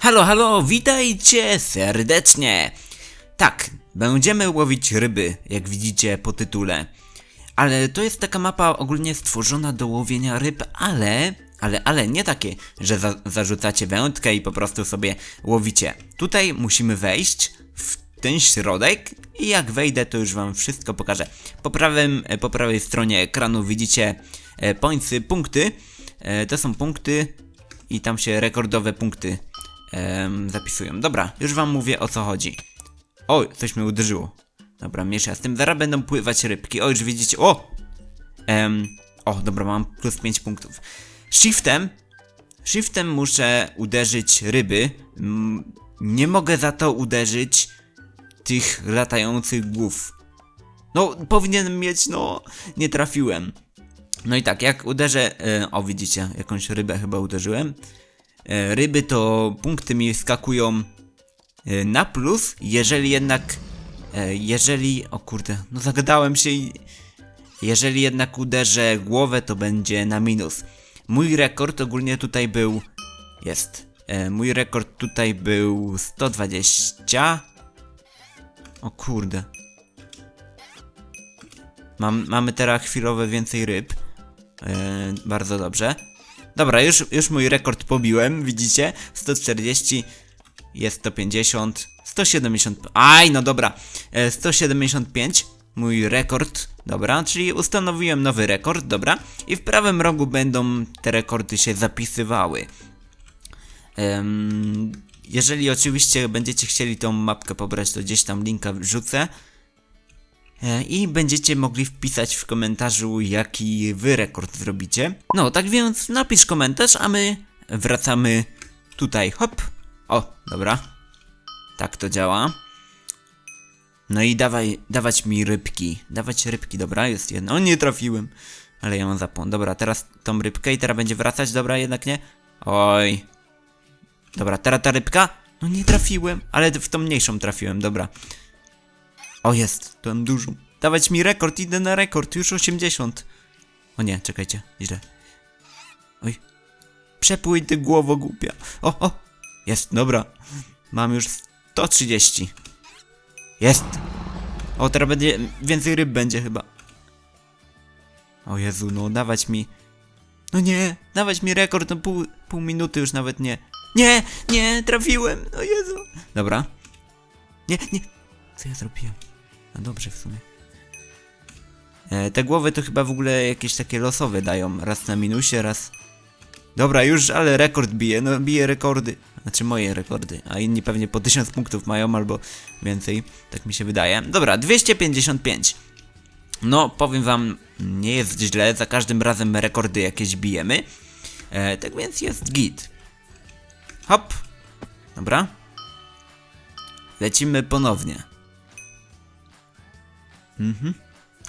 Halo, halo, witajcie serdecznie! Tak, będziemy łowić ryby, jak widzicie po tytule. Ale to jest taka mapa ogólnie stworzona do łowienia ryb, ale, ale, ale nie takie, że za, zarzucacie wędkę i po prostu sobie łowicie. Tutaj musimy wejść w ten środek i jak wejdę, to już wam wszystko pokażę. Po, prawym, po prawej stronie ekranu widzicie e, pointsy, punkty. E, to są punkty i tam się rekordowe punkty em, zapisują. Dobra, już wam mówię o co chodzi. Oj, coś mnie uderzyło. Dobra, miesza z tym. Zaraz będą pływać rybki. O, już widzicie. O! Em, o, dobra, mam plus 5 punktów. Shiftem. Shiftem muszę uderzyć ryby. Mm, nie mogę za to uderzyć tych latających głów. No, powinienem mieć, no, nie trafiłem. No i tak, jak uderzę, e, o widzicie, jakąś rybę chyba uderzyłem. E, ryby to punkty mi skakują e, na plus, jeżeli jednak, e, jeżeli, o kurde, no zagadałem się i, jeżeli jednak uderzę głowę, to będzie na minus. Mój rekord ogólnie tutaj był, jest, mój rekord tutaj był 120. O kurde. Mam, mamy teraz chwilowe więcej ryb. Bardzo dobrze. Dobra, już, już mój rekord pobiłem, widzicie? 140, jest 150, 170. Aj, no dobra. E, 175, mój rekord, dobra, czyli ustanowiłem nowy rekord, dobra. I w prawym rogu będą te rekordy się zapisywały. Em, jeżeli oczywiście będziecie chcieli tą mapkę pobrać, to gdzieś tam linka wrzucę. E, I będziecie mogli wpisać w komentarzu, jaki wy rekord zrobicie. No, tak więc napisz komentarz, a my wracamy tutaj. Hop. O, dobra. Tak to działa. No i dawaj, dawać mi rybki. Dawać rybki, dobra, jest jedno. O, nie trafiłem. Ale ja mam zapłon. Dobra, teraz tą rybkę i teraz będzie wracać, dobra, jednak nie. Oj. Dobra, teraz ta rybka. No nie trafiłem, ale w tą mniejszą trafiłem, dobra. O jest, tą dużą. Dawać mi rekord, idę na rekord, już 80. O nie, czekajcie, źle. Oj. Przepłyń ty głowo głupia. O, o, jest, dobra. Mam już 130. Jest. O, teraz będzie, więcej ryb będzie chyba. O Jezu, no dawać mi... No nie, dawać mi rekord, no pół, pół minuty już nawet nie. Nie, nie, trafiłem, o Jezu. Dobra. Nie, nie. Co ja zrobiłem? No dobrze w sumie. E, te głowy to chyba w ogóle jakieś takie losowe dają. Raz na minusie, raz... Dobra, już, ale rekord bije, no bije rekordy. Znaczy moje rekordy, a inni pewnie po 1000 punktów mają albo więcej, tak mi się wydaje. Dobra, 255. No, powiem wam, nie jest źle, za każdym razem rekordy jakieś bijemy. E, tak więc jest git. Hop. Dobra. Lecimy ponownie. Mhm.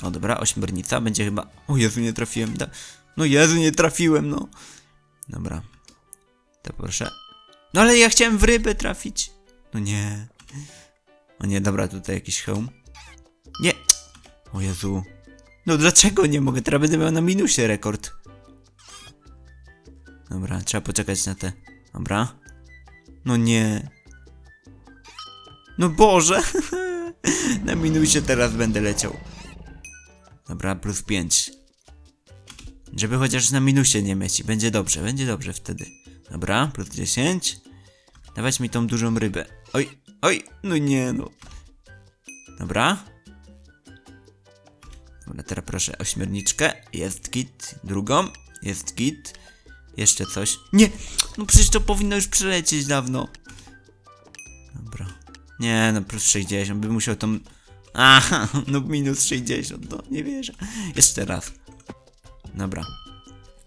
O dobra, ośmiornica będzie chyba... O Jezu, nie trafiłem. Da... No Jezu, nie trafiłem, no. Dobra. To proszę. No ale ja chciałem w rybę trafić. No nie. O nie, dobra, tutaj jakiś hełm. Nie. O Jezu. No dlaczego nie mogę? Teraz będę miał na minusie rekord. Dobra, trzeba poczekać na te. Dobra. No nie. No Boże. na minusie teraz będę leciał. Dobra, plus 5. Żeby chociaż na minusie nie mieć i będzie dobrze, będzie dobrze wtedy. Dobra, plus 10. Dawać mi tą dużą rybę. Oj, oj, no nie no. Dobra. Dobra, teraz proszę ośmiorniczkę. Jest git. Drugą. Jest git. Jeszcze coś. Nie! No przecież to powinno już przelecieć dawno. Dobra. Nie, no plus 60. By musiał tą... Aha, no minus 60. No, nie wierzę. Jeszcze raz. Dobra.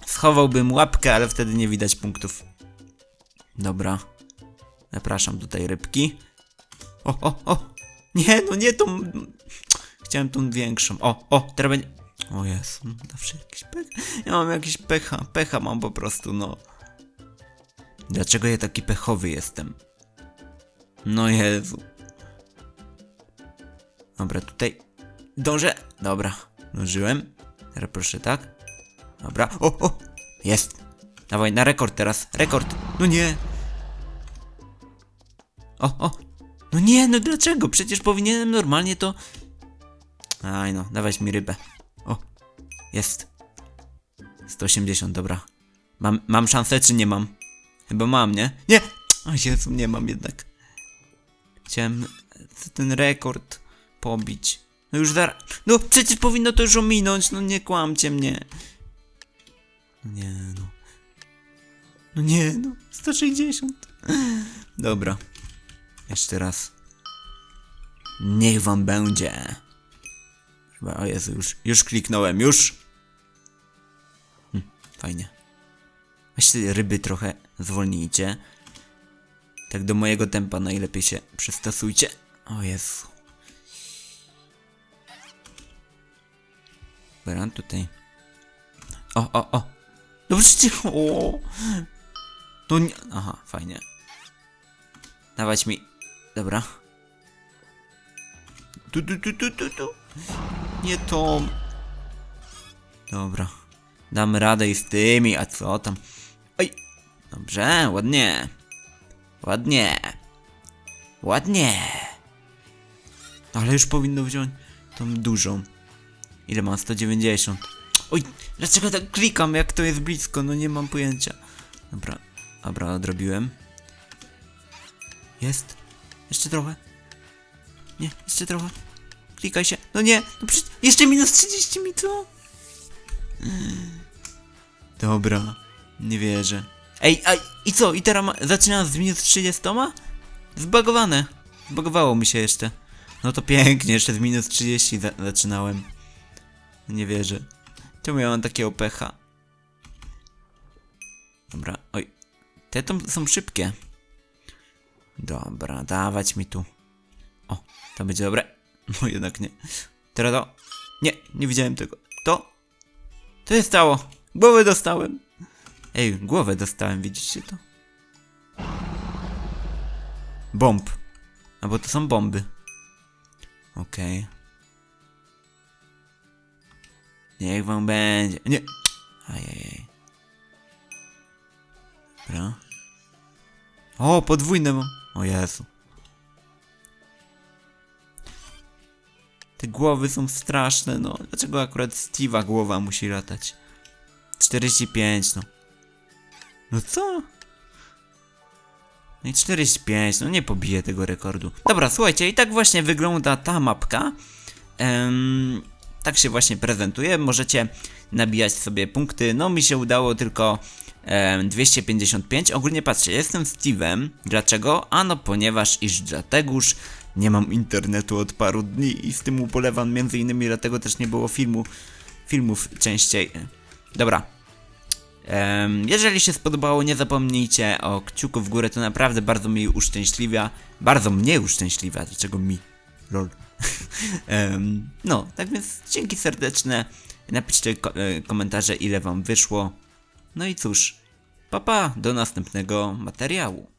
Schowałbym łapkę, ale wtedy nie widać punktów. Dobra. Zapraszam tutaj rybki. O, o, o! Nie, no nie tą... Chciałem tą większą. O, o, teraz będzie... O Jezu, no zawsze jakiś pech. Ja mam jakiś pecha, pecha mam po prostu, no. Dlaczego ja taki pechowy jestem? No Jezu. Dobra, tutaj... Dążę. Dobra, dążyłem. Teraz proszę, tak? Dobra, o, o! Jest! Dawaj, na rekord teraz, rekord! No nie! O, o! No nie, no dlaczego? Przecież powinienem normalnie to... Aj no, dawać mi rybę. O, jest. 180, dobra. Mam, mam szansę, czy nie mam? Chyba mam, nie? Nie! O Jezu, nie mam jednak. Chciałem ten rekord pobić. No już zaraz... No przecież powinno to już ominąć, no nie kłamcie mnie. Nie no. No nie no, 160. Dobra. Jeszcze raz. Niech wam będzie. Chyba, o Jezu, już, już kliknąłem, już. Hm, fajnie. Weźcie ryby trochę zwolnijcie. Tak do mojego tempa najlepiej się przystosujcie. O Jezu. Dobra, tutaj. O, o, o. No przecież, o. To nie... Aha, fajnie. Dawać mi... Dobra. Tu, tu, tu, tu, tu, tu. Nie to. Dobra. Dam radę i z tymi, a co tam? Oj. Dobrze, ładnie. Ładnie. Ładnie. Ale już powinno wziąć tą dużą. Ile mam? 190. Oj, dlaczego tak klikam, jak to jest blisko? No nie mam pojęcia. Dobra, dobra, odrobiłem. Jest. Jeszcze trochę. Nie, jeszcze trochę. Klikaj się. No nie, no przecież jeszcze minus 30 mi co? Dobra, nie wierzę. Ej, a i co? I teraz zaczynam z minus 30? Zbagowane. Zbagowało mi się jeszcze. No to pięknie, jeszcze z minus 30 za zaczynałem. Nie wierzę. Czemu ja mam takiego pecha? Dobra, oj. Te to są szybkie. Dobra, dawać mi tu. O, to będzie dobre. No jednak nie. Teraz to. Nie, nie widziałem tego. To. To się stało. Głowę dostałem. Ej, głowę dostałem, widzicie to? Bomb. Albo to są bomby. Okej. Niech wam będzie. Nie. Ajajaj. Dobra. O, podwójne mam. O Jezu. Te głowy są straszne, no. Dlaczego akurat Steve'a głowa musi latać? 45, no. No co? No i 45, no nie pobiję tego rekordu. Dobra, słuchajcie, i tak właśnie wygląda ta mapka. Em, tak się właśnie prezentuje. Możecie nabijać sobie punkty. No mi się udało tylko em, 255. Ogólnie patrzcie, jestem Steve'em. Dlaczego? Ano ponieważ iż dlategoż nie mam internetu od paru dni i z tym ubolewam między innymi dlatego też nie było filmu, filmów częściej. Dobra. Jeżeli się spodobało, nie zapomnijcie o kciuku w górę, to naprawdę bardzo mi uszczęśliwia. Bardzo mnie uszczęśliwia, dlaczego mi? Lol. No, tak więc dzięki serdeczne. Napiszcie ko e, komentarze, ile wam wyszło. No i cóż, papa, do następnego materiału.